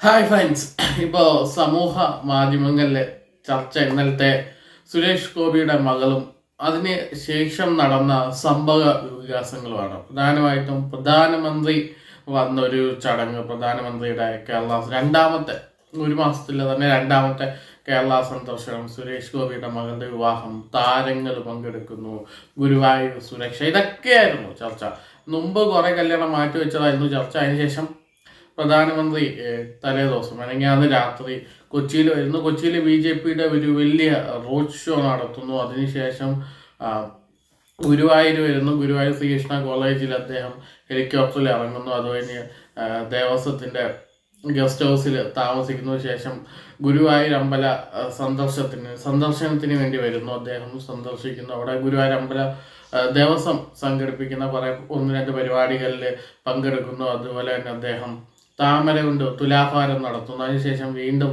Hi friends ഇപ്പോൾ സമൂഹ മാധ്യമങ്ങളിലെ ചർച്ച ഇന്നലത്തെ സുരേഷ് ഗോപിയുടെ മകളും അതിന് ശേഷം നടന്ന സംഭവ വികാസങ്ങളുമാണ്. പ്രധാനമായിട്ടും പ്രധാനമന്ത്രി വന്ന ഒരു ചടങ്ങ് പ്രധാനമന്ത്രിയുടെ കേരള രണ്ടാമത്തെ ഒരു മാസത്തിൽ തന്നെ രണ്ടാമത്തെ കേരള സന്ദർശനം സുരേഷ് ഗോപിയുടെ മകന്റെ വിവാഹം താരങ്ങൾ പങ്കെടുക്കുന്നു ഗുരുവായൂർ സുരക്ഷ. ഇതൊക്കെയായിരുന്നു ചർച്ച. മുമ്പ് കുറെ കല്യാണം മാറ്റി വെച്ചതായിരുന്നു ചർച്ച. അതിനുശേഷം പ്രധാനമന്ത്രി ഏഹ്, തലേ ദിവസം അല്ലെങ്കിൽ അന്ന് രാത്രി കൊച്ചിയിൽ വരുന്നു. കൊച്ചിയിൽ ബി ജെ പിയുടെ ഒരു വലിയ റോഡ് ഷോ നടത്തുന്നു. അതിനുശേഷം ഗുരുവായൂർ വരുന്നു. ഗുരുവായൂർ ശ്രീകൃഷ്ണ കോളേജിൽ അദ്ദേഹം ഹെലികോപ്റ്ററിൽ ഇറങ്ങുന്നു. അതുകഴിഞ്ഞ് ദേവസ്വത്തിന്റെ ഗസ്റ്റ് ഹൗസിൽ താമസിക്കുന്നു ശേഷം ഗുരുവായൂർ അമ്പല സന്ദർശത്തിന് സന്ദർശനത്തിന് വേണ്ടി വരുന്നു. അദ്ദേഹം സന്ദർശിക്കുന്നു. അവിടെ ഗുരുവായൂർ അമ്പല ദേവസ്വം സംഘടിപ്പിക്കുന്ന കുറേ ഒന്ന് രണ്ട് പരിപാടികളിൽ പങ്കെടുക്കുന്നു. അതുപോലെ തന്നെ അദ്ദേഹം താമര കൊണ്ട് തുലാഭാരം നടത്തുന്നു. അതിനുശേഷം വീണ്ടും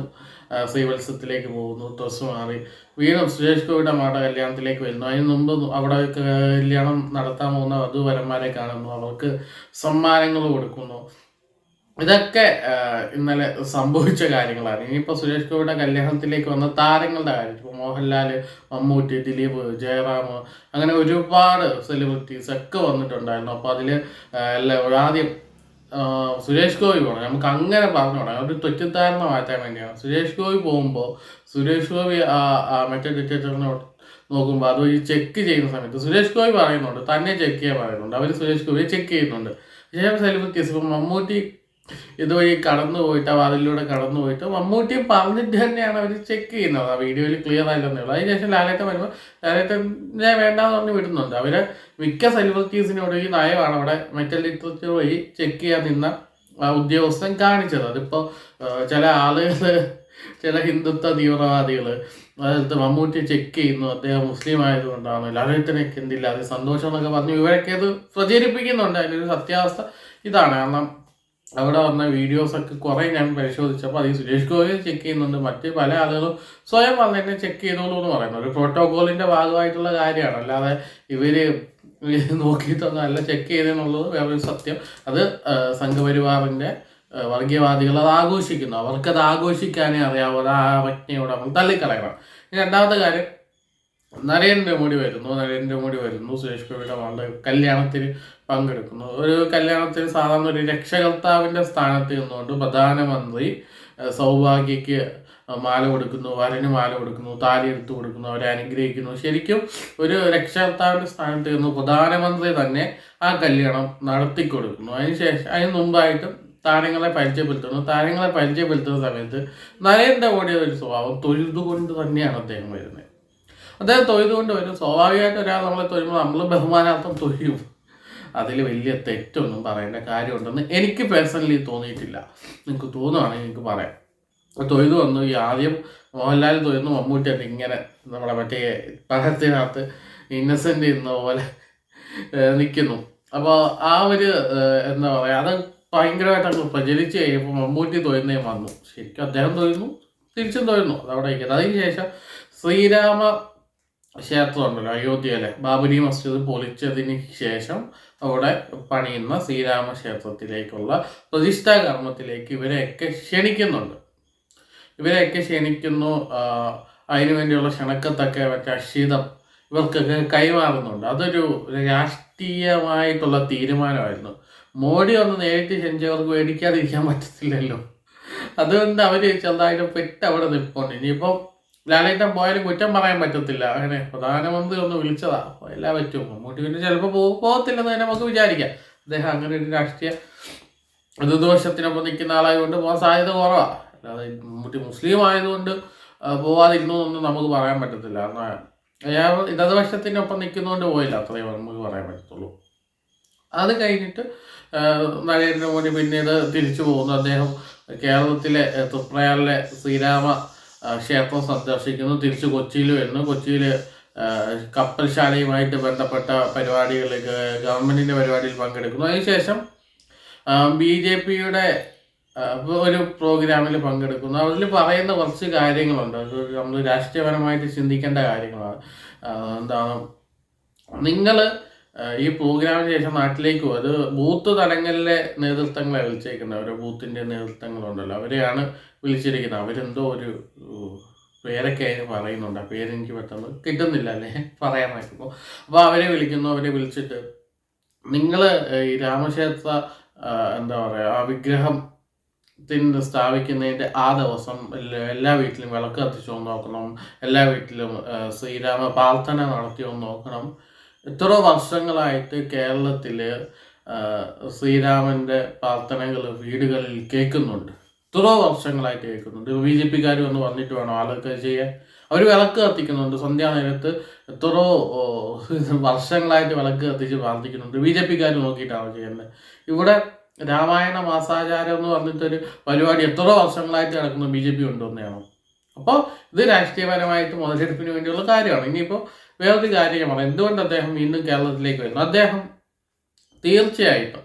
ശ്രീവത്സത്തിലേക്ക് പോകുന്നു. ഡ്രസ് മാറി. വീണ്ടും സുരേഷ് ഗോപിയുടെ മാട കല്യാണത്തിലേക്ക് വരുന്നു. അതിന് മുമ്പ് അവിടെ കല്യാണം നടത്താൻ പോകുന്ന വധുവരന്മാരെ കാണുന്നു. അവർക്ക് സമ്മാനങ്ങൾ കൊടുക്കുന്നു. ഇതൊക്കെ ഇന്നലെ സംഭവിച്ച കാര്യങ്ങളാണ്. ഇനിയിപ്പോൾ സുരേഷ് ഗോപിയുടെ കല്യാണത്തിലേക്ക് വന്ന താരങ്ങളുടെ കാര്യം. ഇപ്പോൾ മോഹൻലാൽ മമ്മൂട്ടി ദിലീപ് ജയറാം അങ്ങനെ ഒരുപാട് സെലിബ്രിറ്റീസ് ഒക്കെ വന്നിട്ടുണ്ടായിരുന്നു. അപ്പോൾ അതിൽ ആദ്യം ആ, സുരേഷ് ഗോപി പോകണം നമുക്ക് അങ്ങനെ പറഞ്ഞു തുടങ്ങാം. ഒരു തെറ്റിദ്ധാരണ മാറ്റാൻ വേണ്ടിയാണ്. സുരേഷ് ഗോപി പോകുമ്പോൾ സുരേഷ് ഗോപി മറ്റേ ഡിറ്റക്ടറിനെ നോക്കുമ്പോൾ അത് ഈ ചെക്ക് ചെയ്യുന്ന സമയത്ത് സുരേഷ് ഗോപി പറയുന്നുണ്ട്. തന്നെ ചെക്ക് ചെയ്യാൻ പറയുന്നുണ്ട്. അവർ സുരേഷ് ഗോപിയെ ചെക്ക് ചെയ്യുന്നുണ്ട്. പക്ഷേ സെലിബ്രിറ്റീസ് ഇപ്പം മമ്മൂട്ടി ഇതുവഴി കടന്നു പോയിട്ട് ആ വാതിലൂടെ കടന്നു പോയിട്ട് മമ്മൂട്ടി പറഞ്ഞിട്ട് തന്നെയാണ് അവർ ചെക്ക് ചെയ്യുന്നത്. ആ വീഡിയോയിൽ ക്ലിയർ ആയില്ലെന്നേ ഉള്ളൂ. അതിനുശേഷം ലാലേട്ടൻ വരുമ്പോൾ ലാലേട്ടനെ വേണ്ടാന്ന് പറഞ്ഞ് വിടുന്നുണ്ട്. അവർ മിക്ക സെലിബ്രിറ്റീസിനോട് ഈ നയമാണ് അവിടെ മെറ്റൽ ലിറ്ററേച്ചർ വഴി ചെക്ക് ചെയ്യാൻ നിന്ന ഉദ്യോഗസ്ഥൻ കാണിച്ചത്. അതിപ്പോൾ ചില ആളുകൾ ചില ഹിന്ദുത്വ തീവ്രവാദികൾ അതായത് മമ്മൂട്ടി ചെക്ക് ചെയ്യുന്നു. അദ്ദേഹം മുസ്ലിം ആയതുകൊണ്ടാണ്. ലാലേട്ടനൊക്കെ എന്തില്ല അത് സന്തോഷം എന്നൊക്കെ പറഞ്ഞു ഇവരൊക്കെ അത് പ്രചരിപ്പിക്കുന്നുണ്ട്. അതിനൊരു സത്യാവസ്ഥ ഇതാണ്. കാരണം അവിടെ വന്ന വീഡിയോസൊക്കെ കുറെ ഞാൻ പരിശോധിച്ചപ്പോൾ അതിൽ സുരേഷ് ഗോപി ചെക്ക് ചെയ്യുന്നുണ്ട്. മറ്റ് പല ആളുകളും സ്വയം വന്ന് തന്നെ ചെക്ക് ചെയ്തോളൂ എന്ന് പറയുന്നു. ഒരു പ്രോട്ടോകോളിന്റെ ഭാഗമായിട്ടുള്ള കാര്യമാണ്. അല്ലാതെ ഇവർ നോക്കിയിട്ടൊന്നും അല്ല ചെക്ക് ചെയ്തെന്നുള്ളത് വേറൊരു സത്യം. അത് സംഘപരിവാറിന്റെ വർഗീയവാദികൾ അത് ആഘോഷിക്കുന്നു. അവർക്കത് ആഘോഷിക്കാനേ അറിയാവൂ. ആ അവജ്ഞയോട് തള്ളിക്കളയണം. രണ്ടാമത്തെ കാര്യം നരേന്ദ്രമോദി വരുന്നു നരേന്ദ്രമോദി വരുന്നു സുരേഷ് ഗോപിയുടെ മകളുടെ കല്യാണത്തിൽ പങ്കെടുക്കുന്നു. ഒരു കല്യാണത്തിൽ സാധാരണ ഒരു രക്ഷകർത്താവിന്റെ സ്ഥാനത്ത് നിന്നുകൊണ്ട് പ്രധാനമന്ത്രി സൗഭാഗ്യക്ക് മാല കൊടുക്കുന്നു വരന് മാല കൊടുക്കുന്നു താലി എടുത്തു കൊടുക്കുന്നു അവരെ അനുഗ്രഹിക്കുന്നു. ശരിക്കും ഒരു രക്ഷകർത്താവിന്റെ സ്ഥാനത്ത് നിന്ന് പ്രധാനമന്ത്രി തന്നെ ആ കല്യാണം നടത്തി കൊടുക്കുന്നു അതിനുശേഷം അതിന് മുമ്പായിട്ട് താരങ്ങളെ പരിചയപ്പെടുത്തുന്നു. താരങ്ങളെ പരിചയപ്പെടുത്തുന്ന സമയത്ത് നരേന്ദ്രമോദിയുടെ ഒരു സ്വഭാവം തൊഴുതുകൊണ്ട് തന്നെയാണ് അദ്ദേഹം വരുന്നത്. അദ്ദേഹം തൊയ്തുകൊണ്ട് വരും. സ്വാഭാവികമായിട്ട് ഒരാൾ നമ്മളെ തൊഴുമ്പോൾ നമ്മൾ ബഹുമാനാർത്ഥം തൊഴിയും അതിൽ വലിയ തെറ്റൊന്നും പറയേണ്ട കാര്യമുണ്ടെന്ന് എനിക്ക് പേഴ്സണലി തോന്നിയിട്ടില്ല. നിങ്ങൾക്ക് തോന്നുവാണെങ്കിൽ എനിക്ക് പറയാം. തൊയ്തു വന്നു. ഈ ആദ്യം മോഹൻലാൽ തൊയ്യുന്നു മമ്മൂട്ടി അത് ഇങ്ങനെ നമ്മുടെ മറ്റേ പഴത്തിനകത്ത് ഇന്നസെന്റ് ഇന്ന പോലെ നിൽക്കുന്നു അപ്പോൾ ആ ഒരു എന്താ പറയുക അത് ഭയങ്കരമായിട്ട് അങ്ങ് പ്രചരിച്ച് കഴിയുമ്പോൾ മമ്മൂട്ടി തൊഴുന്നേ വന്നു ശരിക്കും അദ്ദേഹം തൊഴുന്നു. തിരിച്ചും തൊഴുന്നു. അതവിടെ ഇരിക്കുന്നത് അതിനുശേഷം ശ്രീരാമ ക്ഷേത്രം ഉണ്ടല്ലോ അയോധ്യയിലെ. ബാബരി മസ്ജിദ് പൊളിച്ചതിന് ശേഷം അവിടെ പണിയുന്ന ശ്രീരാമ ക്ഷേത്രത്തിലേക്കുള്ള പ്രതിഷ്ഠാ കർമ്മത്തിലേക്ക് ഇവരെയൊക്കെ ക്ഷണിക്കുന്നുണ്ട്. ഇവരെയൊക്കെ ക്ഷണിക്കുന്നു അതിനു വേണ്ടിയുള്ള ക്ഷണക്കത്തൊക്കെ മറ്റേ അക്ഷീതം ഇവർക്കൊക്കെ കൈമാറുന്നുണ്ട്. അതൊരു രാഷ്ട്രീയമായിട്ടുള്ള തീരുമാനമായിരുന്നു. മോഡി ഒന്ന് നേരിട്ട് ക്ഷണിച്ചവർക്ക് മേടിക്കാതിരിക്കാൻ പറ്റത്തില്ലല്ലോ. അതുകൊണ്ട് അവർ ചെറുതായിട്ട് പെട്ട് അവിടെ നിൽപ്പുണ്ട് ഇനിയിപ്പം ലാലേട്ടൻ പോയാലും കുറ്റം പറയാൻ പറ്റത്തില്ല. അങ്ങനെ പ്രധാനമന്ത്രി ഒന്ന് വിളിച്ചതാ. എല്ലാ പറ്റും. മമ്മൂട്ടി പിന്നെ ചിലപ്പോൾ പോകത്തില്ലെന്ന് തന്നെ നമുക്ക് വിചാരിക്കാം. അദ്ദേഹം അങ്ങനെ ഒരു രാഷ്ട്രീയ എതിർദോഷത്തിനൊപ്പം നിൽക്കുന്ന ആളായതുകൊണ്ട് പോകാൻ സാധ്യത കുറവാണ് അല്ലാതെ മമ്മൂട്ടി മുസ്ലിം ആയതുകൊണ്ട് പോവാതിരുന്നു എന്നൊന്നും നമുക്ക് പറയാൻ പറ്റത്തില്ല. എന്നാൽ അയാൾ ഇടതുപക്ഷത്തിനൊപ്പം നിൽക്കുന്നതുകൊണ്ട് പോയില്ല. അത്രയും നമുക്ക് പറയാൻ പറ്റത്തുള്ളൂ. അത് കഴിഞ്ഞിട്ട് നരേന്ദ്രമോദി പിന്നീട് തിരിച്ചു പോകുന്നു. അദ്ദേഹം കേരളത്തിലെ തൃപ്രയാറിലെ ശ്രീരാമ ക്ഷേത്രം സന്ദർശിക്കുന്നു. തിരിച്ച് കൊച്ചിയിൽ വരുന്നു. കൊച്ചിയിൽ കപ്പൽശാലയുമായിട്ട് ബന്ധപ്പെട്ട പരിപാടികളിലേക്ക് ഗവൺമെന്റിന്റെ പരിപാടിയിൽ പങ്കെടുക്കുന്നു. അതിനുശേഷം ബി ജെ പിയുടെ ഒരു പ്രോഗ്രാമിൽ പങ്കെടുക്കുന്നു. അതിൽ പറയുന്ന കുറച്ച് കാര്യങ്ങളുണ്ട്. അത് നമ്മൾ രാഷ്ട്രീയപരമായിട്ട് ചിന്തിക്കേണ്ട കാര്യങ്ങളാണ്. എന്താണ്? നിങ്ങൾ ഈ പ്രോഗ്രാമിന് ശേഷം നാട്ടിലേക്ക് അത് ബൂത്ത് തലങ്ങളിലെ നേതൃത്വങ്ങളെ വിളിച്ചേക്കുന്നത്. അവരെ ബൂത്തിന്റെ നേതൃത്വങ്ങളുണ്ടല്ലോ. അവരെയാണ് വിളിച്ചിരിക്കുന്നത്. അവരെന്തോ ഒരു പേരൊക്കെ അതിന് പറയുന്നുണ്ട്. ആ പേരെനിക്ക് പെട്ടെന്ന് കിട്ടുന്നില്ല അല്ലേ? പറയാൻ നോക്കുമ്പോൾ അപ്പോൾ അവരെ വിളിക്കുന്നു. അവരെ വിളിച്ചിട്ട് നിങ്ങൾ ഈ രാമക്ഷേത്ര എന്താ പറയുക ആ വിഗ്രഹം ത്തിന് സ്ഥാപിക്കുന്നതിന്റെ ആ ദിവസം എല്ലാ വീട്ടിലും വിളക്ക് കത്തിച്ചു നോക്കണം. എല്ലാ വീട്ടിലും ശ്രീരാമ പ്രാർത്ഥന നടത്തിയോ നോക്കണം. എത്ര വർഷങ്ങളായിട്ട് കേരളത്തിൽ ശ്രീരാമന്റെ പ്രാർത്ഥനകൾ വീടുകളിൽ കേൾക്കുന്നുണ്ട്. എത്ര വർഷങ്ങളായിട്ട് കേൾക്കുന്നുണ്ട്. ബി ജെ പിക്കാർ വന്ന് വന്നിട്ട് വേണം ആളൊക്കെ ചെയ്യാൻ? അവർ വിളക്ക് കത്തിക്കുന്നുണ്ട്. സന്ധ്യാനേരത്ത് എത്രയോ വർഷങ്ങളായിട്ട് വിളക്ക് കത്തിച്ച് പ്രാർത്ഥിക്കുന്നുണ്ട്. ബി ജെ പിക്കാർ നോക്കിയിട്ടാണ് ചെയ്യുന്നത്? ഇവിടെ രാമായണ മാസാചാരം എന്ന് പറഞ്ഞിട്ടൊരു പരിപാടി എത്ര വർഷങ്ങളായിട്ട് നടക്കുന്നു. ബി ജെ പി കൊണ്ടുവന്നെയാണ് അപ്പോൾ ഇത് രാഷ്ട്രീയപരമായിട്ട് മുതലെടുപ്പിന് വേണ്ടിയുള്ള കാര്യമാണ്. ഇനിയിപ്പോൾ വേറൊരു കാര്യമാണ് എന്തുകൊണ്ട് അദ്ദേഹം വീണ്ടും കേരളത്തിലേക്ക് വരുന്നു? അദ്ദേഹം തീർച്ചയായിട്ടും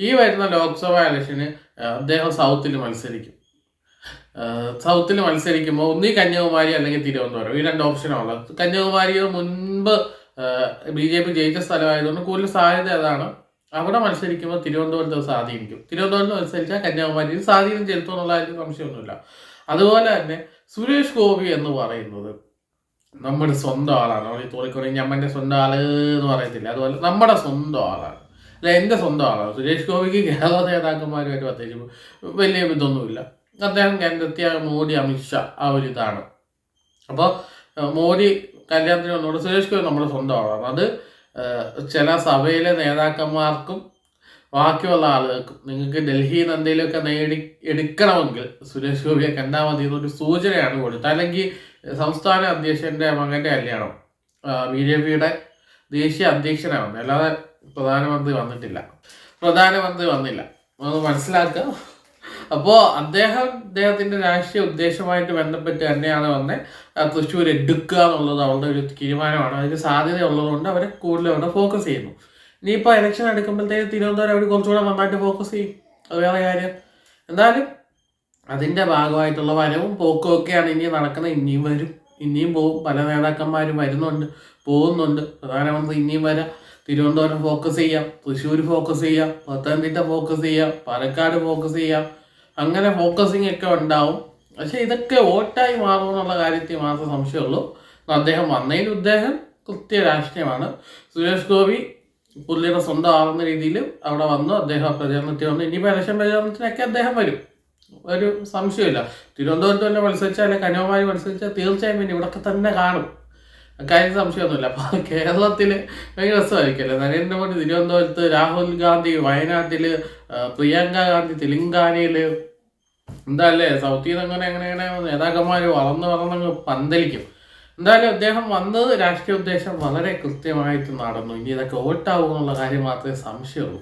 ഈ വരുന്ന ലോക്സഭാ ഇലക്ഷന് അദ്ദേഹം സൗത്തിൽ മത്സരിക്കും. സൗത്തിൽ മത്സരിക്കുമ്പോൾ ഒന്നീ കന്യാകുമാരി അല്ലെങ്കിൽ തിരുവനന്തപുരം ഈ രണ്ട് ഓപ്ഷനാണുള്ളത് കന്യാകുമാരി മുൻപ് ബി ജെ പി ജയിച്ച സ്ഥലമായതുകൊണ്ട് കൂടുതൽ സാധ്യത അതാണ്. അവിടെ മത്സരിക്കുമ്പോൾ തിരുവനന്തപുരത്ത് സ്വാധീനിക്കും. തിരുവനന്തപുരത്ത് മത്സരിച്ചാൽ കന്യാകുമാരി സ്വാധീനം ചെലുത്തുമെന്നുള്ള സംശയമൊന്നുമില്ല. അതുപോലെ തന്നെ സുരേഷ് ഗോപി എന്ന് പറയുന്നത് നമ്മുടെ സ്വന്തം ആളാണ്. നമ്മൾ ഈ ഞമ്മന്റെ സ്വന്തം ആൾ എന്ന് പറയത്തില്ല. അതുപോലെ നമ്മുടെ സ്വന്തം ആളാണ്. അല്ല എന്റെ സ്വന്തം ആളാണ്. സുരേഷ് ഗോപിക്ക് കേരള നേതാക്കന്മാരുമായിട്ട് പ്രത്യേകിച്ച് വലിയ ഇതൊന്നുമില്ല. അദ്ദേഹം കേന്ദ്രത്തിയ മോദി അമിത്ഷാ ആ ഒരു ഇതാണ്. അപ്പോൾ മോദി കല്യാണത്തിന് വന്നുകൊണ്ട് സുരേഷ് ഗോപി നമ്മുടെ സ്വന്തം ആളാണ്. അത് ചില സഭയിലെ നേതാക്കന്മാർക്കും ബാക്കിയുള്ള ആളുകൾക്കും നിങ്ങൾക്ക് ഡൽഹി നിന്ന് നേടി എടുക്കണമെങ്കിൽ സുരേഷ് ഗോപിയെ കണ്ടാൽ മതി എന്നൊരു സൂചനയാണ് കൊടുത്തത്. അല്ലെങ്കിൽ സംസ്ഥാന അധ്യക്ഷന്റെ മകന്റെ കല്യാണം ബി ജെ പിയുടെ ദേശീയ അധ്യക്ഷനാണ്. അല്ലാതെ പ്രധാനമന്ത്രി വന്നിട്ടില്ല. പ്രധാനമന്ത്രി വന്നില്ല. ഒന്ന് മനസ്സിലാക്കുക. അപ്പോൾ അദ്ദേഹം അദ്ദേഹത്തിന്റെ രാഷ്ട്രീയ ഉദ്ദേശമായിട്ട് ബന്ധപ്പെട്ട് തന്നെയാണ് വന്ന്. തൃശ്ശൂർ എടുക്കുക എന്നുള്ളത് അവരുടെ ഒരു തീരുമാനമാണ്. അതിന് സാധ്യത ഉള്ളതുകൊണ്ട് അവരെ കൂടുതൽ അവിടെ ഫോക്കസ് ചെയ്യുന്നു. ഇനിയിപ്പോൾ ഇലക്ഷൻ എടുക്കുമ്പോഴത്തേക്ക് തിരുവനന്തപുരം അവർ കുറച്ചുകൂടെ നന്നായിട്ട് ഫോക്കസ് ചെയ്യും. അത് വേറെ കാര്യം. എന്തായാലും അതിന്റെ ഭാഗമായിട്ടുള്ള വരവും പോക്കും ഒക്കെയാണ് ഇനി നടക്കുന്നത് ഇനിയും വരും. ഇനിയും പോകും പല നേതാക്കന്മാരും വരുന്നുണ്ട് പോകുന്നുണ്ട്. പ്രധാനമന്ത്രി ഇനിയും വരാം. തിരുവനന്തപുരം ഫോക്കസ് ചെയ്യാം. തൃശ്ശൂർ ഫോക്കസ് ചെയ്യാം. പത്തനംതിട്ട ഫോക്കസ് ചെയ്യാം. പാലക്കാട് ഫോക്കസ് ചെയ്യാം. അങ്ങനെ ഫോക്കസിങ് ഒക്കെ ഉണ്ടാവും. പക്ഷെ ഇതൊക്കെ വോട്ടായി മാറുമെന്നുള്ള കാര്യത്തിൽ മാത്രം സംശയമുള്ളൂ. അദ്ദേഹം വന്നതിൽ ഉദ്ദേശം കൃത്യ രാഷ്ട്രീയമാണ് സുരേഷ് ഗോപി പുള്ളിയുടെ സ്വന്തം ആവുന്ന രീതിയിൽ അവിടെ വന്നു അദ്ദേഹം പ്രചാരണത്തിൽ വന്നു. ഇനിയിപ്പോൾ ഇലക്ഷൻ പ്രചാരണത്തിനൊക്കെ അദ്ദേഹം വരും. ഒരു സംശയമില്ല തിരുവനന്തപുരത്ത് തന്നെ മത്സരിച്ചാൽ അല്ലെങ്കിൽ കന്യാകുമാരി മത്സരിച്ചാൽ തീർച്ചയായും പിന്നെ ഇവിടൊക്കെ തന്നെ കാണും. കാര്യം സംശയമൊന്നുമില്ല. അപ്പോൾ കേരളത്തിൽ ഭയങ്കര രസമായിരിക്കുമല്ലോ? നരേന്ദ്രമോദി തിരുവനന്തപുരത്ത് രാഹുൽ ഗാന്ധി വയനാട്ടിൽ പ്രിയങ്ക ഗാന്ധി തെലങ്കാനയിൽ എന്താ അല്ലേ? സൗത്തിൽ നിന്ന് അങ്ങനെ അങ്ങനെ അങ്ങനെ നേതാക്കന്മാർ വളർന്ന് വളർന്നങ്ങ് പന്തലിക്കും. എന്തായാലും അദ്ദേഹം വന്നത് രാഷ്ട്രീയ ഉദ്ദേശം വളരെ കൃത്യമായിട്ട് നടന്നു. ഇനി ഇതൊക്കെ വോട്ടാവും എന്നുള്ള കാര്യം മാത്രമേ സംശയമുള്ളൂ.